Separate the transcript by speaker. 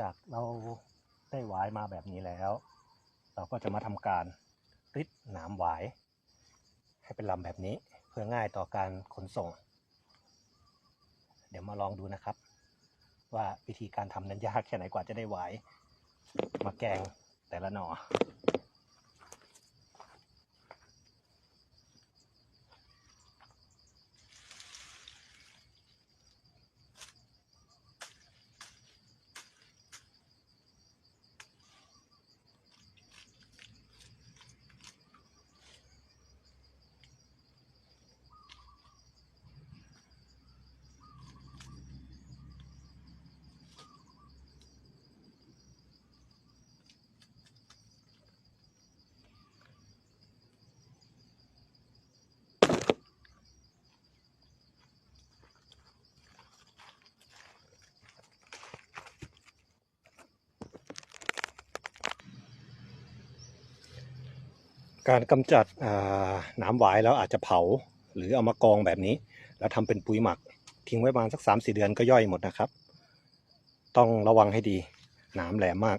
Speaker 1: จากเราได้หวายมาแบบนี้แล้ว เราก็จะมาทำการริดหนามหวาย ให้เป็นลำแบบนี้เพื่อง่ายต่อการขนส่ง เดี๋ยวมาลองดูนะครับ ว่าวิธีการทำนั้นยากแค่ไหนกว่าจะได้หวายมาแกงแต่ละหน่อ การกำจัดหนามหวายแล้วอาจจะเผาหรือเอามากองแบบนี้ แล้วทำเป็นปุ๋ยหมัก ทิ้งไว้ประมาณสักสามสี่เดือนก็ย่อยหมดนะครับ ต้องระวังให้ดีหนามแหลมมาก